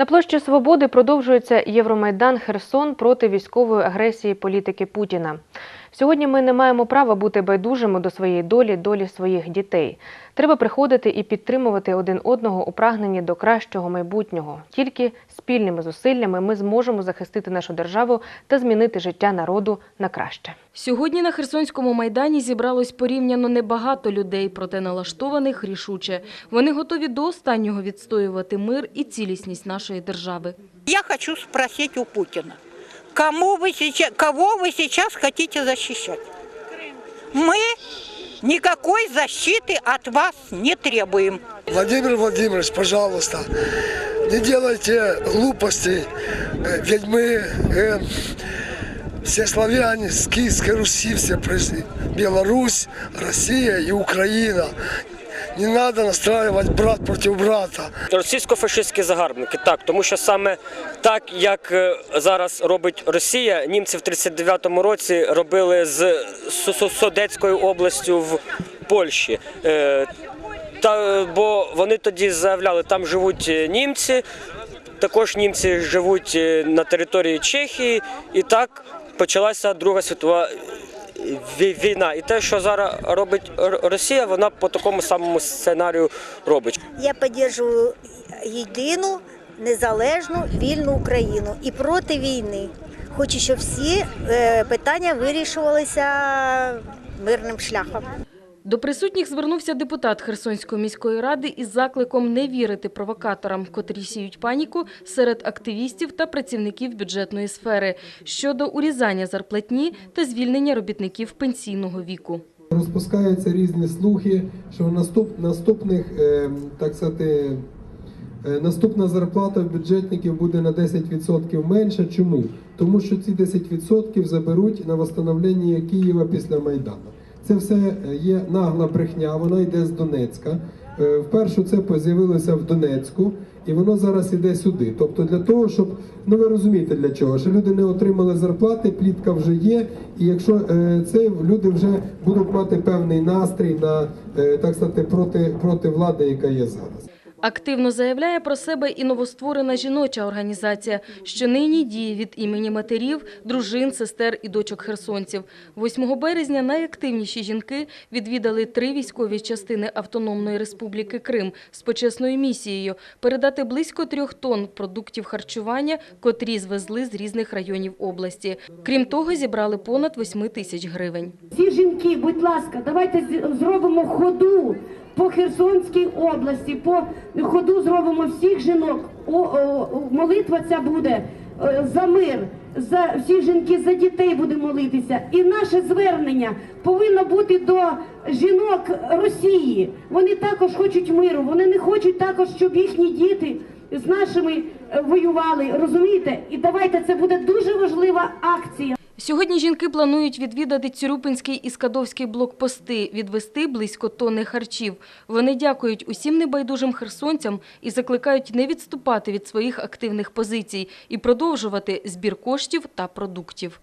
На площі Свободи продовжується Євромайдан Херсон проти військової агресії політики Путіна. Сьогодні ми не маємо права бути байдужими до своєї долі, долі своїх дітей. Треба приходити і підтримувати один одного у прагненні до кращого майбутнього. Тільки спільними зусиллями ми зможемо захистити нашу державу та змінити життя народу на краще. Сьогодні на Херсонському майдані зібралось порівняно небагато людей, проте налаштованих рішуче. Вони готові до останнього відстоювати мир і цілісність нашої держави. Я хочу спросить у Путина, кому вы сейчас, кого вы сейчас хотите защищать? Мы никакой защиты от вас не требуем. Владимир Владимирович, пожалуйста, не делайте глупостей, Э, ведь мы э, все славяне с Киевской Руси все пришли. Беларусь, Россия и Украина. Не надо настраивать брат против брата. Російсько-фашистські загарбники, так, тому що саме так, як е, зараз робить Росія, німці в 39-му році робили з Су- Су- областю в Польщі. Е, Та, бо вони тоді заявляли, там живуть е, німці, також німці живуть на території Чехії, і так почалася Друга світова війна. І те, що зараз робить Росія, вона по такому самому сценарію робить. Я підтримую єдину, незалежну, вільну Україну і проти війни. Хочу, щоб всі е, питання вирішувалися мирним шляхом. До присутніх звернувся депутат Херсонської міської ради із закликом не вірити провокаторам, котрі сіють паніку серед активістів та працівників бюджетної сфери щодо урізання зарплатні та звільнення робітників пенсійного віку. Розпускаються різні слухи, що наступ, наступних, е, так сказати, е, наступна зарплата бюджетників буде на 10% менша. Чому? Тому що ці 10% заберуть на восстановлення Києва після Майдану. Це все е, є нагла брехня, вона йде з Донецька. Е, Вперше це з'явилося в Донецьку, і воно зараз іде сюди. Тобто для того, щоб ну ви розумієте для чого, що люди не отримали зарплати, плітка вже є. І якщо е, це люди вже будуть мати певний настрій на так сказати проти, проти влади, яка є зараз. Активно заявляє про себе і новостворена жіноча організація, що нині діє від імені матерів, дружин, сестер і дочок херсонців. 8 березня найактивніші жінки відвідали три військові частини Автономної Республіки Крим з почесною місією передати близько трьох тонн продуктів харчування, котрі звезли з різних районів області. Крім того, зібрали понад 8 тисяч гривень. Всі жінки, будь ласка, давайте зробимо ходу по Херсонській області, по ходу зробимо всіх жінок. О, о, молитва ця буде е, за мир, за всі жінки, за дітей буде молитися. І наше звернення повинно бути до жінок Росії. Вони також хочуть миру. Вони не хочуть також, щоб їхні діти з нашими е, воювали. Розумієте? І давайте це буде дуже важлива акція. Сьогодні жінки планують відвідати Цюрюпинський і Скадовський блокпости, відвести близько тонни харчів. Вони дякують усім небайдужим херсонцям і закликають не відступати від своїх активних позицій і продовжувати збір коштів та продуктів.